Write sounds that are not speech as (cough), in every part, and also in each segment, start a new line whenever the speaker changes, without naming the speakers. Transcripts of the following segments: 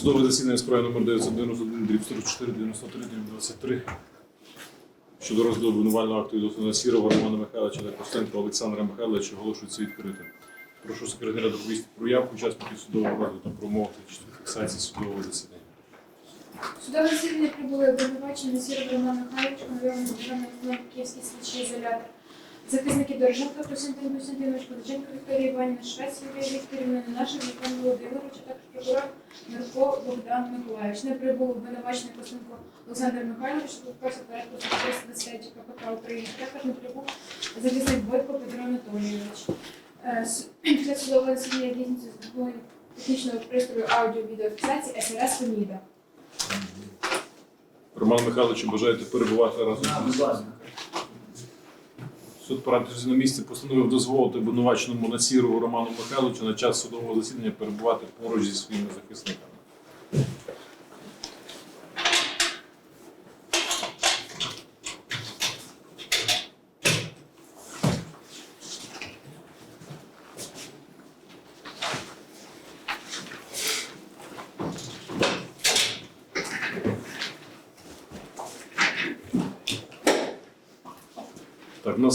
Судове засідання справи номер 991 дріб 44 93 дріб 23 щодо розгляду обвинувального акту відносно Сірова Романа Михайловича та Костенка Олександра Михайловича оголошується відкритим. Прошу секретаря доповісти про явку учасників судового розгляду та промовити фіксації судового засідання.
Судове засідання прибули обвинувачений Сіров Роман Михайлович, конвойовий державний Київський слідчий ізолятор, захисники Дороженко Костянтин Костянтинович, Подаченко Вікторія Іванівна, Швець Юлія Вікторівна, Ненашев Микола Володимирович, а також прокурор Мирко Богдан Миколаївич. Не прибув обвинувачений Костенко Олександр Михайлович, що вперше порядку 323 КПК України. Також не прибув захисник Бойко Петро Анатолійович. Е, Після (clears throat) судового засідання здійснюється з допомогою технічного пристрою аудіо-відеофіксації СРС Феміда.
Роман Михайлович, бажаєте перебувати разом з ним? Суд на місці постановив дозволити обвинуваченому Насірову Роману Михайловичу на час судового засідання перебувати поруч зі своїми захисниками.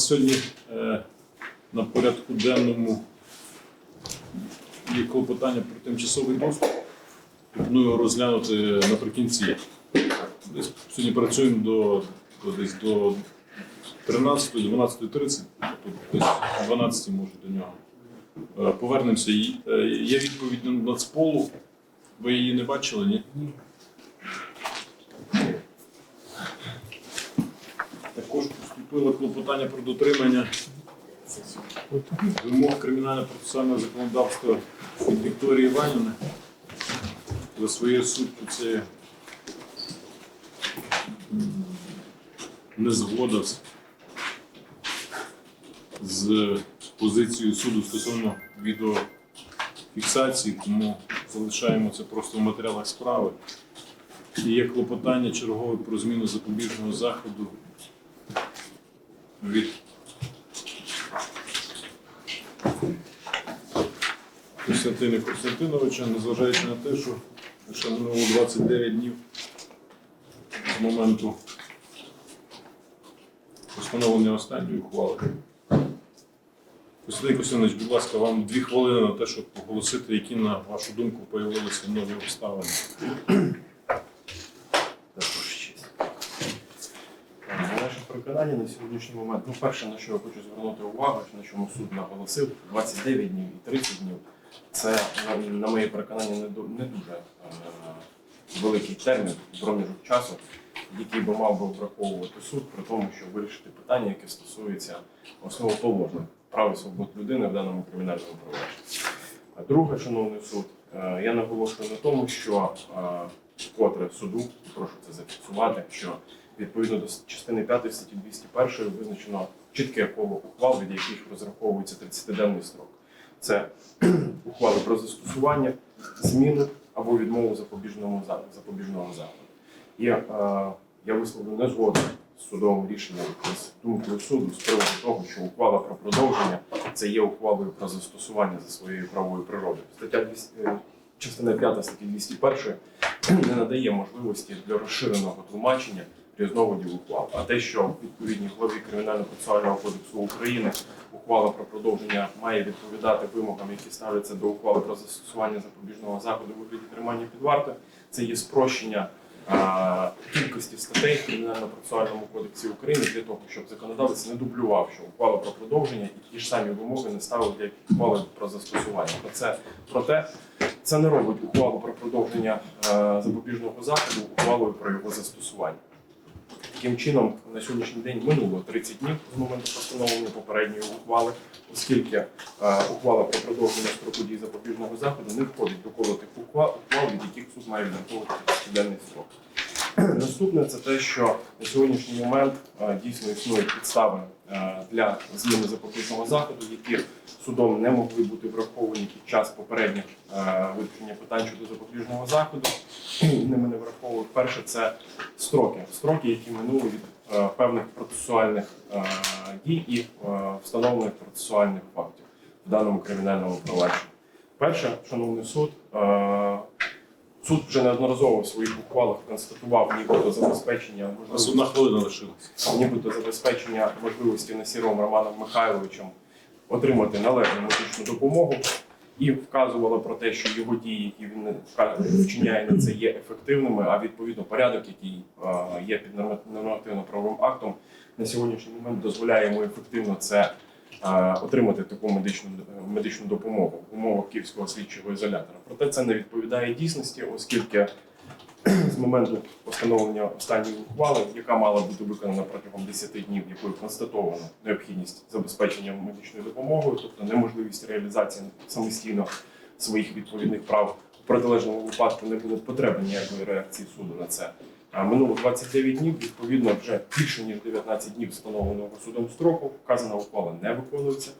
Нас сьогодні е, на порядку денному є клопотання про тимчасовий доступ. Пропоную розглянути наприкінці. Десь сьогодні працюємо до, до десь до 13 12.30, тобто десь 12 може до нього. Е, Повернемося. Е, Є відповідь на Нацполу. Ви її не бачили, ні? Також поступило клопотання про дотримання вимог кримінально-процесуального законодавства від Вікторії Іванівни. За своєю суттю це незгода з позицією суду стосовно відеофіксації, тому залишаємо це просто в матеріалах справи. І є клопотання чергове про зміну запобіжного заходу від Костянтина Костянтиновича, незважаючи на те, що ще минуло 29 днів з моменту постановлення останньої ухвали. Костянтин Костянович, будь ласка, вам дві хвилини на те, щоб оголосити, які, на вашу думку, появилися нові обставини.
Також честь. На наше на сьогоднішній момент, ну перше, на що я хочу звернути увагу, на чому суд наголосив, 29 днів і 30 днів. Це, на, моє переконання, не, дуже е, великий термін, проміжок часу, який би мав би враховувати суд, при тому, щоб вирішити питання, яке стосується основоположних прав і свобод людини в даному кримінальному провадженні. Друге, шановний суд, е, я наголошую на тому, що е, вкотре суду, прошу це зафіксувати, що відповідно до частини 5 статті 201 визначено чітке коло ухвал, від яких розраховується 30-денний строк. Це (clears throat) ухвали про застосування, зміну або відмову запобіжного заходу. І е, я висловлю не згоду з судовим рішенням з думкою суду з приводу того, що ухвала про продовження це є ухвалою про застосування за своєю правовою природою. Стаття 200, е, частина 5 статті 201 (clears throat) не надає можливості для розширеного тлумачення різновидів ухвал. А те, що відповідній главі Кримінально-процесуального кодексу України ухвала про продовження має відповідати вимогам, які ставляться до ухвали про застосування запобіжного заходу у вигляді тримання під вартою, це є спрощення кількості статей в Кримінально-процесуальному кодексі України для того, щоб законодавець не дублював, що ухвала про продовження і ті ж самі вимоги не ставив для ухвали про застосування. Про це проте це не робить ухвалу про продовження е, запобіжного заходу ухвалою про його застосування. Таким чином, на сьогоднішній день минуло 30 днів з моменту постановлення попередньої ухвали, оскільки е, ухвала про продовження строку дії запобіжного заходу не входить до коло тих ухвал, ухвал, від яких суд має відраховувати 30-денний строк. (clears throat) Наступне це те, що на сьогоднішній момент дійсно існують підстави для зміни запобіжного заходу, які судом не могли бути враховані під час попередніх вирішення питань щодо запобіжного заходу. (clears throat) Ними не враховують. Перше це строки, строки, які минули від певних процесуальних дій і встановлених процесуальних фактів в даному кримінальному провадженні. Перше, шановний суд, Суд вже неодноразово в своїх ухвалах констатував нібито забезпечення
одна
можливості,
хвилина лишилась.
нібито забезпечення можливості Насіровим Романом Михайловичем отримати належну медичну допомогу і вказувала про те, що його дії, які він вчиняє на це, є ефективними, а відповідно порядок, який є під норма- нормативно-правовим актом, на сьогоднішній момент дозволяє йому ефективно це отримати таку медичну медичну допомогу в умовах київського слідчого ізолятора. Проте це не відповідає дійсності, оскільки (clears throat) з моменту постановлення останньої ухвали, яка мала бути виконана протягом 10 днів, якою констатовано необхідність забезпечення медичною допомогою, тобто неможливість реалізації самостійно своїх відповідних прав. В протилежному випадку не буде потреби ніякої реакції суду на це. А минуло 29 днів, відповідно, вже більше ніж 19 днів встановленого судом строку, вказана ухвала не виконується.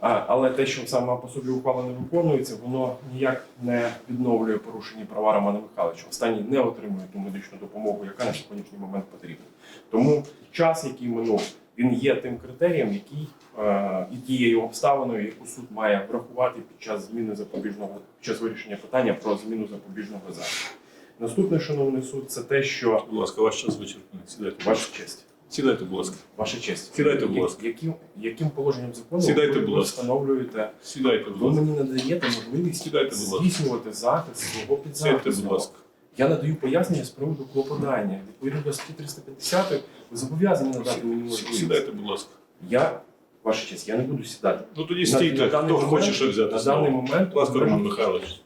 Але те, що саме по собі ухвала не виконується, воно ніяк не відновлює порушені права Романа Михайловича. Останній не отримує ту медичну допомогу, яка на сьогоднішній момент потрібна. Тому час, який минув, він є тим критерієм, який, е, і тією обставиною, яку суд має врахувати під час зміни запобіжного під час вирішення питання про зміну запобіжного заходу. Наступний шановний суд це те, що
Будь ласка, ваш час вичерпаний. Сідайте.
ваша честь.
Сідайте, будь ласка.
Ваша честь.
Сідайте, будь ласка.
Яким, яким положенням закону
Сідайте,
ви
будь ласка.
встановлюєте
Сідайте, будь
Ви
ласка.
мені надаєте можливість
Сідайте, будь ласка.
здійснювати захист свого
Сідайте, будь
підзахисного.
ласка.
Я надаю пояснення з приводу клопотання. Відповідно до статті 350 ви зобов'язані надати мені можливість.
Сідайте, будь ласка.
Я, ваша честь, я не буду сідати.
Ну тоді
На-
стійте,
на даний
хто
момент-
хоче що взяти
на
слово.
даний момент
Будь ласка, Роман Михайлович.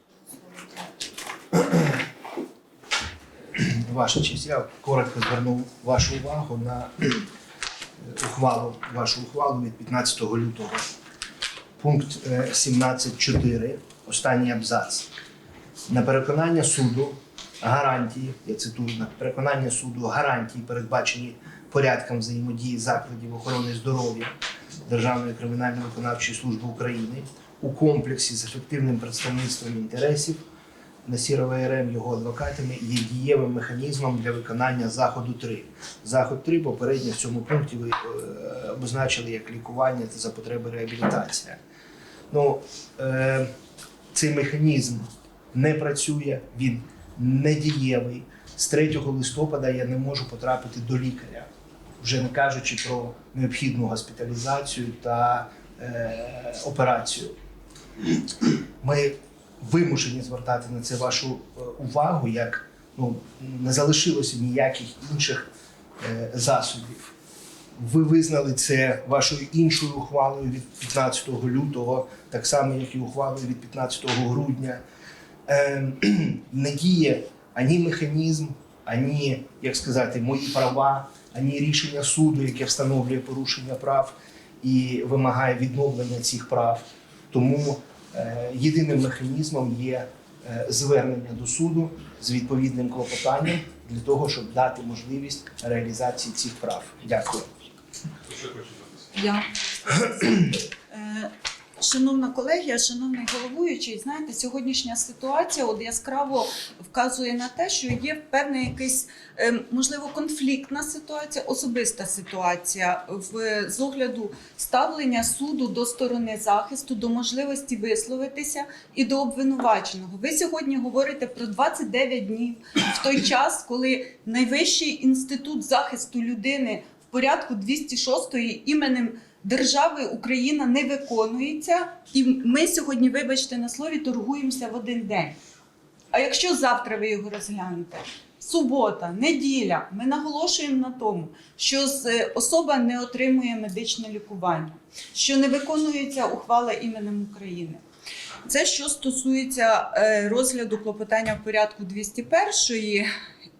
Ваша честь, я коротко звернув вашу увагу на е, ухвалу, вашу ухвалу від 15 лютого. Пункт е, 17.4, останній абзац. На переконання суду гарантії, я цитую, на переконання суду гарантії, передбачені порядком взаємодії закладів охорони здоров'я Державної кримінально-виконавчої служби України у комплексі з ефективним представництвом інтересів Насірова РМ його адвокатами є дієвим механізмом для виконання заходу 3. Заход 3 попередньо в цьому пункті ви е, обозначили як лікування та за потреби реабілітація. Ну, е, цей механізм не працює, він не дієвий. З 3 листопада я не можу потрапити до лікаря, вже не кажучи про необхідну госпіталізацію та е, операцію. Ми вимушені звертати на це вашу е, увагу, як ну, не залишилося ніяких інших е, засобів. Ви визнали це вашою іншою ухвалою від 15 лютого, так само, як і ухвалою від 15 грудня. Е, (clears throat) не діє ані механізм, ані, як сказати, мої права, ані рішення суду, яке встановлює порушення прав і вимагає відновлення цих прав. Тому Єдиним механізмом є е, звернення до суду з відповідним клопотанням для того, щоб дати можливість реалізації цих прав. Дякую.
Я. (clears throat) Шановна колегія, шановний головуючий, знаєте, сьогоднішня ситуація от яскраво вказує на те, що є певна якась, е, можливо, конфліктна ситуація, особиста ситуація в з огляду ставлення суду до сторони захисту, до можливості висловитися і до обвинуваченого. Ви сьогодні говорите про 29 днів в той час, коли найвищий інститут захисту людини в порядку 206 іменем держави Україна не виконується, і ми сьогодні, вибачте на слові, торгуємося в один день. А якщо завтра ви його розглянете, субота, неділя, ми наголошуємо на тому, що е, особа не отримує медичне лікування, що не виконується ухвала іменем України. Це що стосується е, розгляду клопотання в порядку 201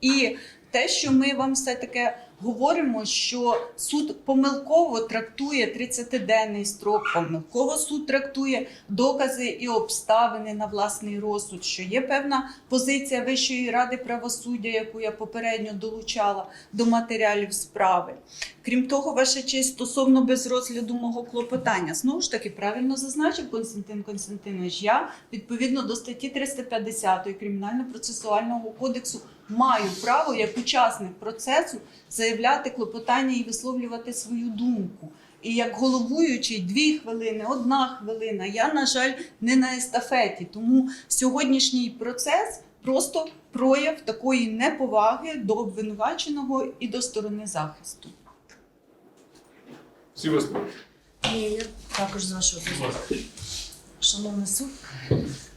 і те, що ми вам все таки говоримо, що суд помилково трактує 30-денний строк, помилково суд трактує докази і обставини на власний розсуд, що є певна позиція Вищої ради правосуддя, яку я попередньо долучала до матеріалів справи. Крім того, ваша честь стосовно без розгляду мого клопотання, знову ж таки правильно зазначив Константин Константинович. Я відповідно до статті 350 Кримінально-процесуального кодексу маю право як учасник процесу заявляти клопотання і висловлювати свою думку. І як головуючий дві хвилини, одна хвилина. Я, на жаль, не на естафеті. Тому сьогоднішній процес просто прояв такої неповаги до обвинуваченого і до сторони захисту.
Всі висловили?
Ні, я також з вашого дозволу. Шановний суд,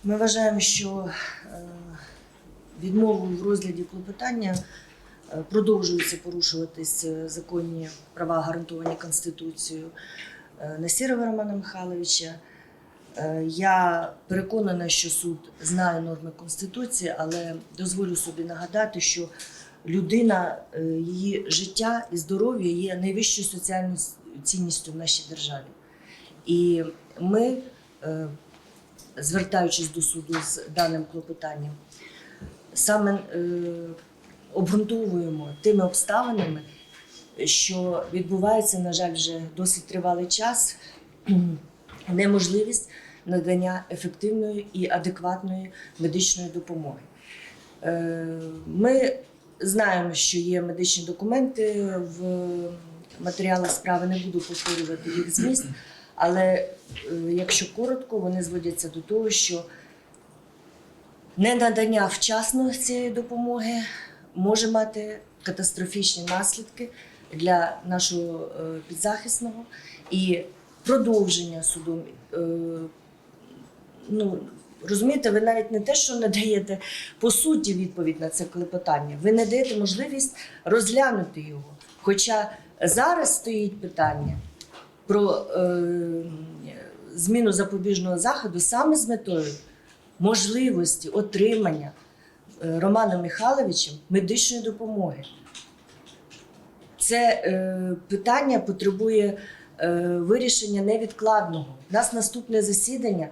ми вважаємо, що відмовою в розгляді клопотання е, продовжуються порушуватись е, законні права, гарантовані Конституцією е, Насірова Романа Михайловича. Я переконана, що суд знає норми Конституції, але дозволю собі нагадати, що людина, її життя і здоров'я є найвищою соціальною цінністю в нашій державі. І ми, звертаючись до суду з даним клопотанням, саме е, обґрунтовуємо тими обставинами, що відбувається, на жаль, вже досить тривалий час, (clears throat) неможливість надання ефективної і адекватної медичної допомоги. Е, Ми знаємо, що є медичні документи в матеріалах справи, не буду повторювати їх зміст, але е, якщо коротко, вони зводяться до того, що ненадання вчасно цієї допомоги може мати катастрофічні наслідки для нашого е, підзахисного і продовження судом. е, Ну, розумієте, ви навіть не те, що не даєте по суті відповідь на це клопотання, ви не даєте можливість розглянути його. Хоча зараз стоїть питання про е, зміну запобіжного заходу саме з метою можливості отримання е, Романом Михайловичем медичної допомоги. Це е, питання потребує е, вирішення невідкладного. У нас наступне засідання,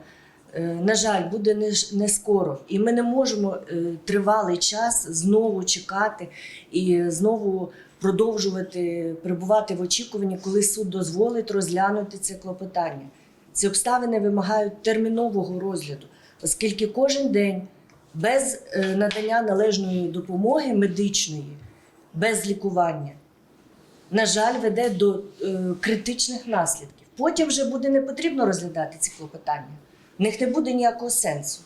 е, на жаль, буде не, не скоро. І ми не можемо е, тривалий час знову чекати і знову продовжувати перебувати в очікуванні, коли суд дозволить розглянути це клопотання. Ці обставини вимагають термінового розгляду, оскільки кожен день без е, надання належної допомоги медичної, без лікування, на жаль, веде до е, критичних наслідків. Потім вже буде не потрібно розглядати ці клопотання. В них не буде ніякого сенсу.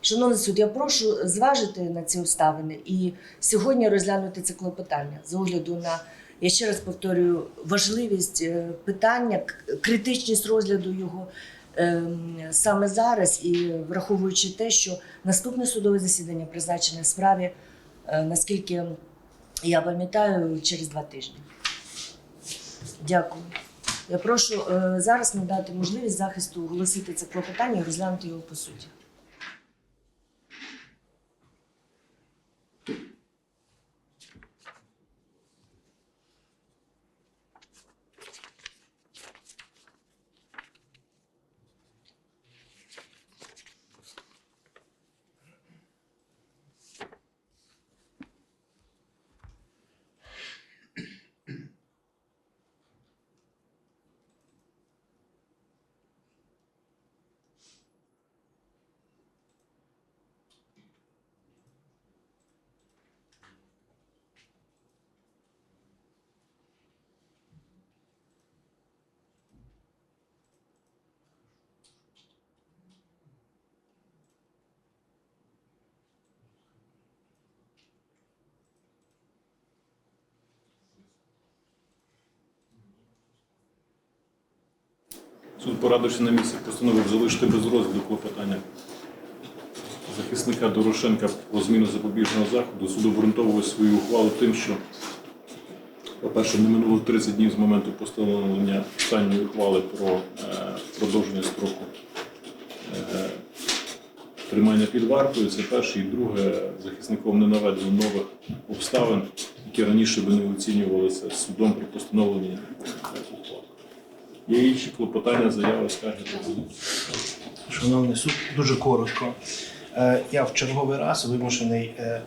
Шановний суд, я прошу зважити на ці обставини і сьогодні розглянути це клопотання з огляду на, я ще раз повторюю, важливість е, питання, критичність розгляду його саме зараз, і враховуючи те, що наступне судове засідання призначене в справі, е, наскільки я пам'ятаю, через два тижні. Дякую. Я прошу е, зараз надати можливість захисту оголосити це клопотання і розглянути його по суті.
Суд, порадивши на місці, постановив залишити без розгляду клопотання захисника Дорошенка про зміну запобіжного заходу. Суд обґрунтовує свою ухвалу тим, що, по-перше, не минуло 30 днів з моменту постановлення останньої ухвали про е, продовження строку е, тримання під вартою. Це перше. І друге, захисником не наведено нових обставин, які раніше би не оцінювалися судом при постановленні е, ухвали. Є інші клопотання, заяви, скарги.
Шановний суд, дуже коротко. Е, Я в черговий раз вимушений, е,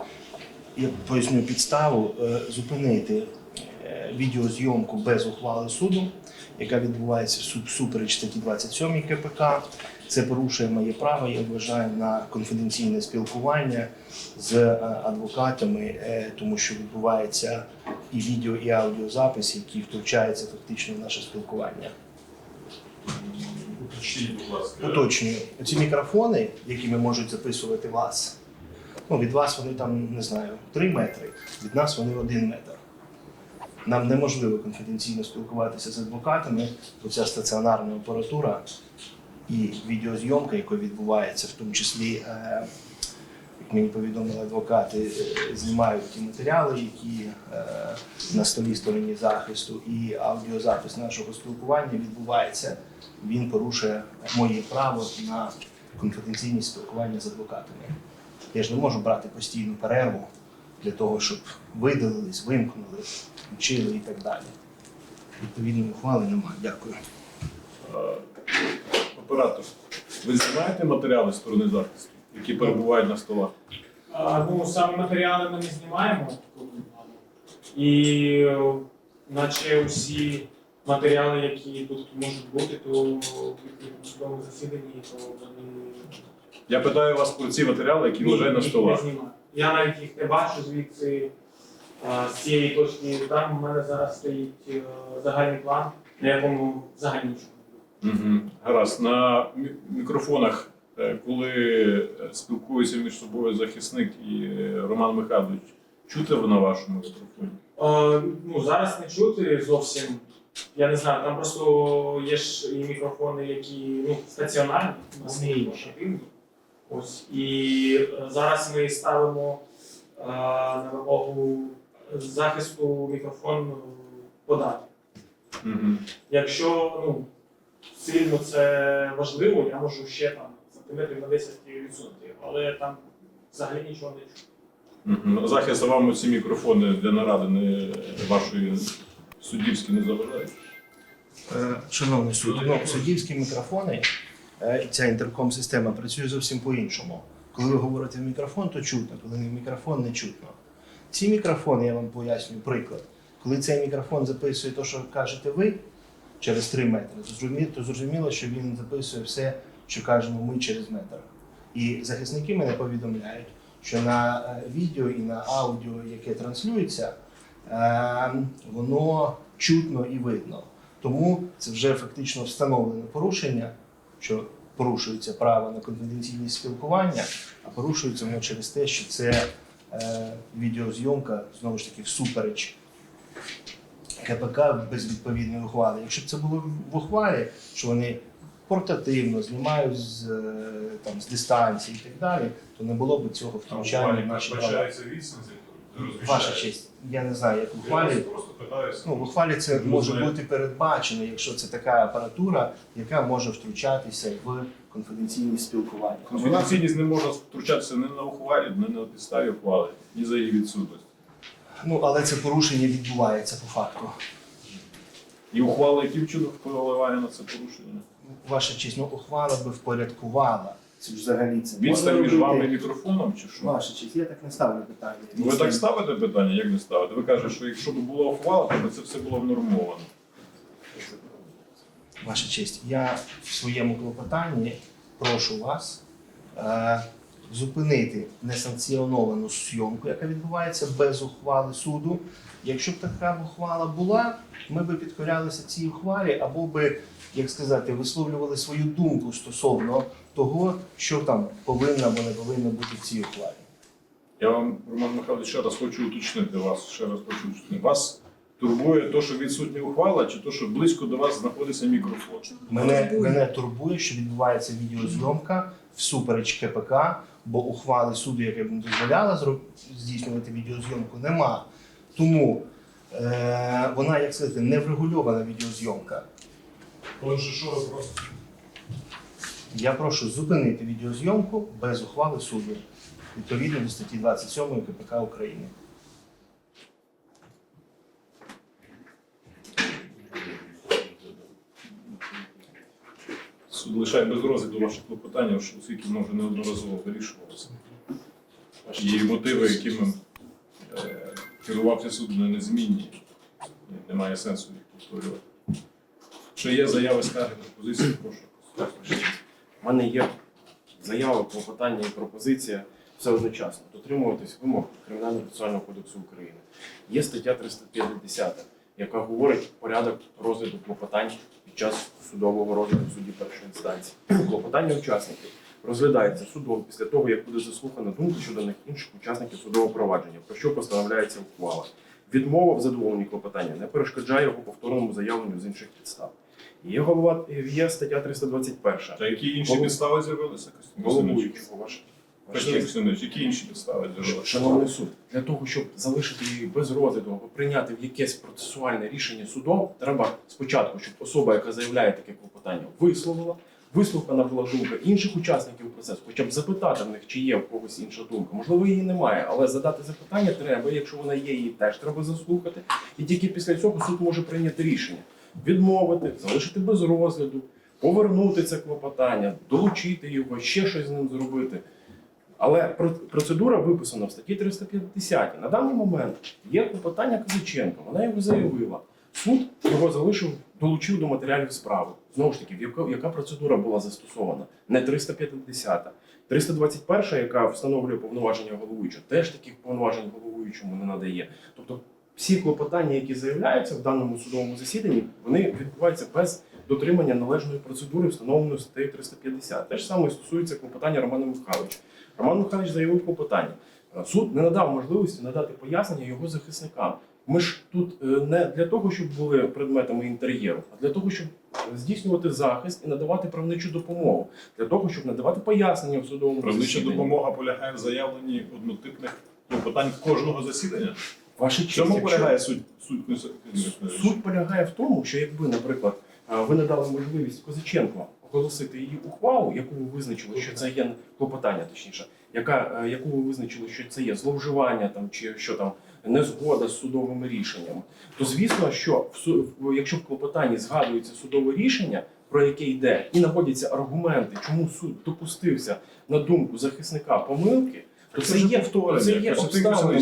я поясню підставу, е, зупинити відеозйомку без ухвали суду, яка відбувається всу- всупереч статті 27 КПК. Це порушує моє право, я вважаю, на конфіденційне спілкування з адвокатами, тому що відбувається і відео, і аудіозапис, які втручаються фактично в наше спілкування. Уточнюю, ці мікрофони, якими можуть записувати вас, Ну, від вас вони там, не знаю, 3 метри, від нас вони 1 метр. Нам неможливо конфіденційно спілкуватися з адвокатами, бо ця стаціонарна апаратура і відеозйомка, яка відбувається, в тому числі, е, мені повідомили адвокати, знімають ті матеріали, які е, на столі стороні захисту, і аудіозапис нашого спілкування відбувається. Він порушує моє право на конфіденційне спілкування з адвокатами. Я ж не можу брати постійну перерву для того, щоб видалились, вимкнули, вчили і так далі. Відповідної ухвали немає. Дякую.
Е, Оператор, ви знімаєте матеріали сторони захисту, які перебувають на столах?
А, ну, саме матеріали ми не знімаємо. І наче усі матеріали, які тут можуть бути, то в судовому засіданні, то вони
Я питаю вас про ці матеріали, які
Ні,
лежать на
їх
столах.
не знімаю. Я навіть їх не бачу звідси а, з цієї точки. Там у мене зараз стоїть е, загальний план, на якому буде.
Угу. Гаразд. На мі- мікрофонах, коли е, спілкуються між собою захисник і е, Роман Михайлович, чути ви на вашому мікрофоні?
Е, ну, зараз не чути зовсім. Я не знаю, там просто є ж і мікрофони, які ну, стаціонарні, у нас є і портативні. Ось. І е, зараз ми ставимо е, на вимогу захисту мікрофон подати.
Угу.
Якщо ну, сильно це важливо, я можу ще там сантиметрів на 10 відсунути, але там взагалі нічого не чую.
Угу. Захист а вам ці мікрофони для наради не вашої суддівські не заважають?
Е, Шановний суд, ну, суддівські мікрофони, е, ця інтерком-система працює зовсім по-іншому. Коли ви говорите в мікрофон, то чутно, коли не в мікрофон, не чутно. Ці мікрофони, я вам пояснюю приклад. Коли цей мікрофон записує те, що кажете ви через 3 метри, то зрозуміло, що він записує все, що кажемо ми через метр. І захисники мене повідомляють, що на е, відео і на аудіо, яке транслюється, е, воно чутно і видно. Тому це вже фактично встановлене порушення, що порушується право на конфіденційність спілкування, а порушується воно через те, що це е, відеозйомка знову ж таки всупереч КПК без відповідної ухвали. Якщо б це було в ухвалі, що вони портативно знімають з, е, там, з дистанції і так далі, то не було б цього втручання наші права. Ваша честь, я не знаю, як в ухвалі. Ну, в ухвалі це може бути передбачено, якщо це така апаратура, яка може втручатися в конфіденційність спілкування.
Конфіденційність не може втручатися ні на ухвалі, ні на підставі ухвали, ні за її відсутність.
Ну, але це порушення відбувається по факту.
І ухвала яким чином впливає на це порушення?
Ваша честь, ну ухвала би впорядкувала. Це ж взагалі це.
Відстань між вами і мікрофоном чи що?
Ваша честь, я так не ставлю питання.
Ну, Ви так ставите питання, як не ставите? Ви кажете, що якщо б була ухвала, то б це все було внормовано.
Ваша честь, я в своєму клопотанні прошу вас е, зупинити несанкціоновану зйомку, яка відбувається без ухвали суду. Якщо б така ухвала була, ми би підкорялися цій ухвалі, або би, як сказати, висловлювали свою думку стосовно того, що там повинно або не повинно бути в цій ухвалі.
Я вам, Роман Михайлович, ще раз хочу уточнити вас. Ще раз хочу уточнити. Вас турбує те, що відсутня ухвала, чи те, що близько до вас знаходиться мікрофон?
Мене,
Турбує.
мене турбує, що відбувається відеозйомка всупереч КПК, бо ухвали суду, яка б не дозволяла здійснювати відеозйомку, нема. Тому е, вона, як сказати, не врегульована відеозйомка.
Отже, що ви просто?
Я прошу зупинити відеозйомку без ухвали суду відповідно до статті 27 КПК України.
Суд лишає без розгляду ваше клопотання, оскільки воно вже неодноразово вирішувалося. І мотиви, якими е, керувався суд, вони незмінні. Немає сенсу їх повторювати. Що є заяви скарги та позиції, прошу.
У мене є заява, клопотання і пропозиція все одночасно. Дотримуватись вимог Кримінального процесуального кодексу України. Є стаття 350, яка говорить порядок розгляду клопотань під час судового розгляду в суді першої інстанції. Клопотання учасників розглядається судом після того, як буде заслухана думка щодо них інших учасників судового провадження, про що постановляється ухвала. Відмова в задоволенні клопотання не перешкоджає його повторному заявленню з інших підстав. Є голова є стаття 321.
Та які інші
Голов-
підстави з'явилися? Костянтин
ваш.
Які інші підстави з'явилися?
Шановний суд, для того, щоб залишити її без розгляду або прийняти в якесь процесуальне рішення судом, треба спочатку, щоб особа, яка заявляє таке клопотання, висловила, вислухана була думка інших учасників процесу, хоча б запитати в них, чи є в когось інша думка. Можливо, її немає, але задати запитання треба. Якщо вона є, її теж треба заслухати. І тільки після цього суд може прийняти рішення відмовити, залишити без розгляду, повернути це клопотання, долучити його, ще щось з ним зробити. Але процедура виписана в статті 350. На даний момент є клопотання Казаченко, вона його заявила. Суд його залишив, долучив до матеріалів справи. Знову ж таки, яка, яка процедура була застосована? Не 350. 321, яка встановлює повноваження головуючого, теж таких повноважень головуючому не надає. Тобто всі клопотання, які заявляються в даному судовому засіданні, вони відбуваються без дотримання належної процедури, встановленої статтею 350. Те ж саме стосується клопотання Романа Михайловича. Роман Михайлович заявив клопотання. Суд не надав можливості надати пояснення його захисникам. Ми ж тут е, не для того, щоб були предметами інтер'єру, а для того, щоб здійснювати захист і надавати правничу допомогу, для того, щоб надавати пояснення в судовому
Правнича
засіданні.
допомога полягає в заявленні однотипних клопотань кожного засідання.
Ваша честь,
чому
якщо-
полягає суть суть Васильович?
Суть полягає в тому, що якби, наприклад, е, ви надали можливість Козаченко оголосити її ухвалу, яку ви визначили, що це є клопотання, точніше, яка, е, яку ви визначили, що це є зловживання там чи що там незгода з судовими рішеннями, то звісно, що в су- в- якщо в клопотанні згадується судове рішення, про яке йде, і знаходяться аргументи, чому суд допустився на думку захисника помилки, це,
вже
є вторгнення. це є обставинами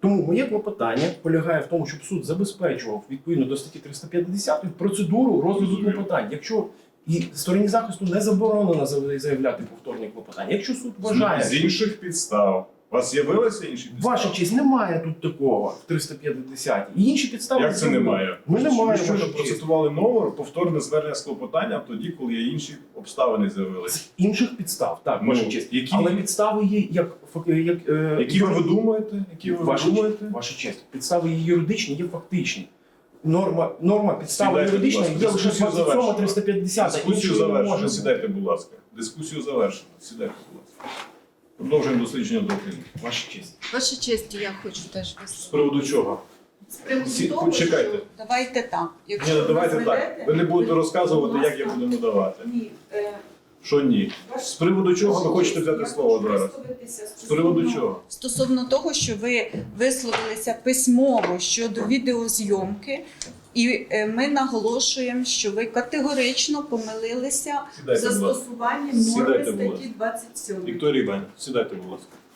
тому моє клопотання полягає в тому, щоб суд забезпечував відповідно до статті 350 процедуру розгляду клопотань. Якщо і стороні захисту не заборонено заявляти повторні клопотання. Якщо суд вважає,
З інших підстав. У вас з'явилися інші підстави?
ваша честь немає тут такого в 350 і інші підстави
Як це
з'явилися.
немає?
Ми не маємо,
щойно
ваша честь.
процитували номер, повторне звернення з клопотанням тоді, коли є інші обставини з'явилися.
З інших підстав, так,
Ну,
ваша честь.
які-
Але підстави є як фак- як, е,
Які ви думаєте? Які ви
Ваша
думаєте?
честь, ваша честь, підстави є юридичні, є фактичні. Норма, норма підстави
Сідайте, будь
юридична
ласка.
є лише
Дискусію
27
завершено.
350
Дискусію завершено. Сідайте, будь ласка. Дискусію завершено. Сідайте, будь ласка. Продовжуємо дослідження доктини.
Ваша честь.
Ваша честь, я хочу теж
З приводу чого?
З приводу
Сі-
того,
почекайте.
що давайте так.
Ні,
Якщо
ну, давайте так. Ви не будете
ви,
розказувати, як я будемо давати.
Ні, е,
Що ні?
ваш-
З приводу чого ви хочете
честь,
взяти
я
слово
хочу
зараз? З приводу чого?
Стосовно того, що ви висловилися письмово щодо відеозйомки, і е, ми наголошуємо, що ви категорично помилилися в
Сідайте,
застосуванні норми
ласка.
статті 27.
Вікторія Іванівна, сідайте, будь ласка.